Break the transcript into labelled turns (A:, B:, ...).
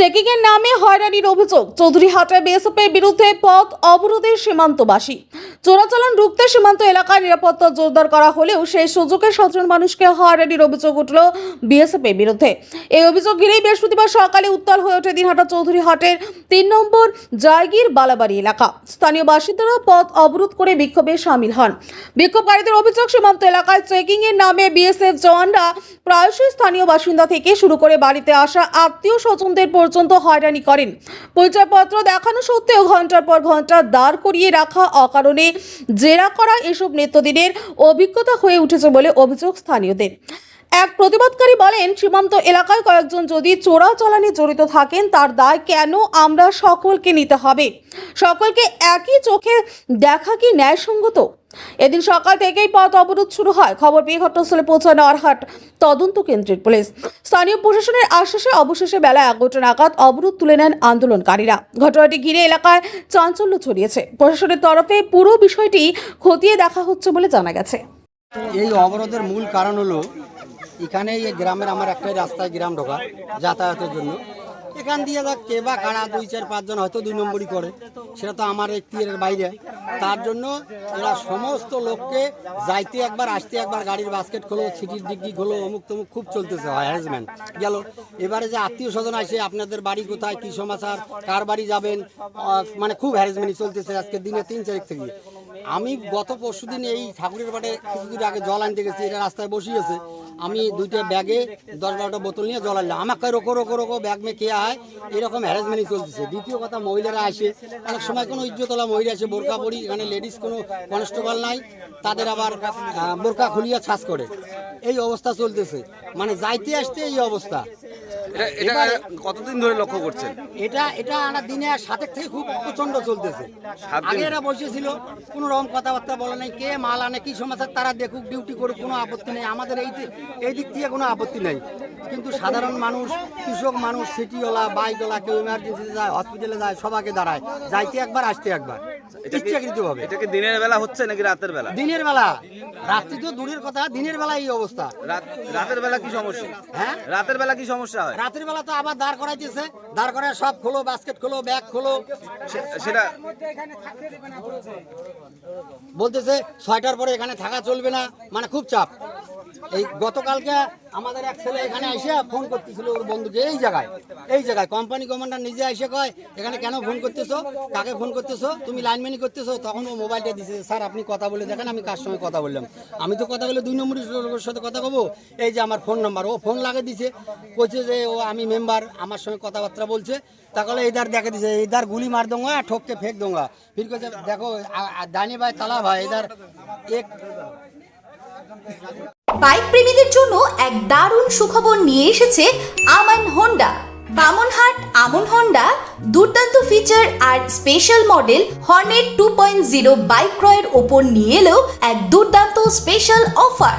A: Checking এর নামে হয়রানির অভিযোগ। চৌধুরীহাটে বিএসএফের বিরুদ্ধে পথ অবরোধের সীমান্তবাসী। চোরাচালান রুখতে সীমান্ত এলাকায় নিরাপত্তা জোরদার করা হলেও সেই সুযোগে সাধারণ মানুষকে হয়রানির অভিযোগ উঠল বিএসএফের বিরুদ্ধে। এই অভিযোগ ঘিরেই বৃহস্পতিবার সকালে উত্তাল হয়ে ওঠে দিনহাটা চৌধুরীহাটের তিন নম্বর জায়গির বালাবাড়ি এলাকা। স্থানীয় বাসিন্দারা পথ অবরোধ করে বিক্ষোভে সামিল হন। বিক্ষোভকারীদের অভিযোগ, সীমান্ত এলাকায় চেকিং এর নামে বিএসএফ জওয়ানরা প্রায়শই স্থানীয় বাসিন্দা থেকে শুরু করে বাড়িতে আসা আত্মীয় স্বজনদের পর্যন্ত হয়রানি করেন। পরিচয়পত্র দেখানো সত্ত্বেও ঘণ্টার পর ঘণ্টা দাঁড় করিয়ে রাখা অকারণে জেরা করা এসব নিত্যদিনের অভিজ্ঞতা হয়ে উঠেছে বলে অভিযোগ স্থানীয়দের। এক প্রতিবাদকারী বলেন, সীমান্ত এলাকায় কয়েকজন যদি চোরাচালানে জড়িত থাকেন, তার দায় কেন আমরা সকলকে নিতে হবে? সকলকে একই চোখে দেখা কি ন্যায়সঙ্গত? এদিন সকাল থেকেই পথ অবরোধ শুরু হয়। খবর পেয়ে ঘটনাস্থলে পৌঁছায় নরহাট তদন্ত কেন্দ্রের পুলিশ। স্থানীয় প্রশাসনের আশ্বাসে অবশেষে বেলা এগারোটা নাগাদ অবরোধ তুলে নেন আন্দোলনকারীরা। ঘটনাটি ঘিরে এলাকায় চাঞ্চল্য ছড়িয়েছে। প্রশাসনের তরফে পুরো বিষয়টি খতিয়ে দেখা হচ্ছে বলে জানা গেছে।
B: এই অবরোধের মূল কারণ হলো এখানে গ্রামের আমার একটাই রাস্তায় গ্রাম ঢোকা, যাতায়াতের জন্য। এখান দিয়ে দেখ কে বা কারা দুই, চার, পাঁচজন হয়তো দুই নম্বরই করে, সেটা তো আমার এর বাইরে। তার জন্য এরা সমস্ত লোককে যাইতে একবার, আসতে একবার গাড়ির বাস্কেট খোলো, সিটির ডিগ্রি খোলো, অমুক তমুক খুব চলতেছে হ্যারাসমেন্ট গেল। এবারে যে আত্মীয় স্বজন আসে, আপনাদের বাড়ি কোথায়, কী সমাচার, কার বাড়ি যাবেন মানে খুব হ্যারাসমেন্ট চলতেছে আজকে দিনে তিন তারিখ থেকে। আমি গত পরশু দিন এই ঠাকুরের বাটে কিছুদিন আগে জল আনতে গেছি, এটা রাস্তায় বসিয়েছে আমি দুইটা ব্যাগে দশ বারোটা বোতল নিয়ে জল আনলাম। আমাকে রোকো রোকো রোকো ব্যাগ মে কে হয় এরকম হ্যারাসমেন্টই চলতেছে। দ্বিতীয় কথা, মহিলারা আসে, অনেক সময় কোনো ইজ্জতলা মহিলা আসে বোরকা পরি, এখানে লেডিস কোনো কনস্টেবল নাই, তাদের আবার বোরকা খুলিয়া ছাঁচ করে। এই অবস্থা চলতেছে। মানে যাইতে আসতে এই অবস্থা।
C: এটা কতদিন ধরে লক্ষ্য করছেন?
B: এটা এটা আনা দিনে সাতের থেকে খুব প্রচণ্ড চলতেছে। আগে এরা বসেছিল কোনো রকম কথাবার্তা বলে নাই কে মাল আনে কি সমাচার তারা দেখুক ডিউটি করুক কোনো আপত্তি নেই। আমাদের এই এই দিক থেকে কোনো আপত্তি নেই। কিন্তু সাধারণ মানুষ কৃষক মানুষ সিটিওয়ালা বাইকওয়ালা কেউ ইমার্জেন্সিতে যায় হসপিটালে যায় সবাইকে দাঁড়ায়। যাইতে একবার আসতে একবার।
C: এটা কি-
B: ইচ্ছাকৃতভাবে।
C: এটা কি দিনের বেলা হচ্ছে নাকি রাতের বেলা?
B: দিনের বেলা। রাত্রি তো দূরের কথা দিনের বেলা এই অবস্থা।
C: রাত- রাতের বেলা কি সমস্যা?
B: হ্যাঁ?
C: রাতের বেলা কি সমস্যা হয়?
B: রাতের বেলা তো আবার দাঁড় করাইতেছে। দাঁড় করায় সব খোলো বাস্কেট খোলো ব্যাগ খোলো।
C: সেটা
B: বলতেছে ছয়টার পরে এখানে থাকা চলবে না। মানে খুব চাপ। এই গতকালকে আমাদের এক ছেলে এখানে এসে ফোন করতেছিল ওর বন্ধুকে এই জায়গায় এই জায়গায়। কোম্পানি কমান্ডার নিজে এসে কয় এখানে কেন ফোন করতেছো? কাকে ফোন করতেছো? তুমি লাইনম্যানই করতেছো? তখন ও মোবাইলটা দিছে স্যার আপনি কথা বলে দেখেন আমি কার সঙ্গে কথা বললাম। আমি তো কথা বলে দুই নম্বরের সাথে কথা বলব এই যে আমার ফোন নাম্বার ও ফোন লাগিয়ে দিছে। কইছে যে ও আমি মেম্বার আমার সঙ্গে কথাবার্তা বলছে। তাহলে এইদার দেখে দিছে এইদার গুলি মার দোঙ্গা ঠোককে ফেক দোঙ্গা ফির কইছে, দেখো দানি ভাই, তালা ভাই এদার এক
D: বাইক প্রেমীদের জন্য এক দারুণ সুখবর নিয়ে এসেছে আমান হোন্ডা। বামনহাট আমন হন্ডা দুর্দান্ত ফিচার আর special model hornet two point zero bike ক্রয়ের ওপর নিয়ে এলো এক দুর্দান্ত স্পেশাল অফার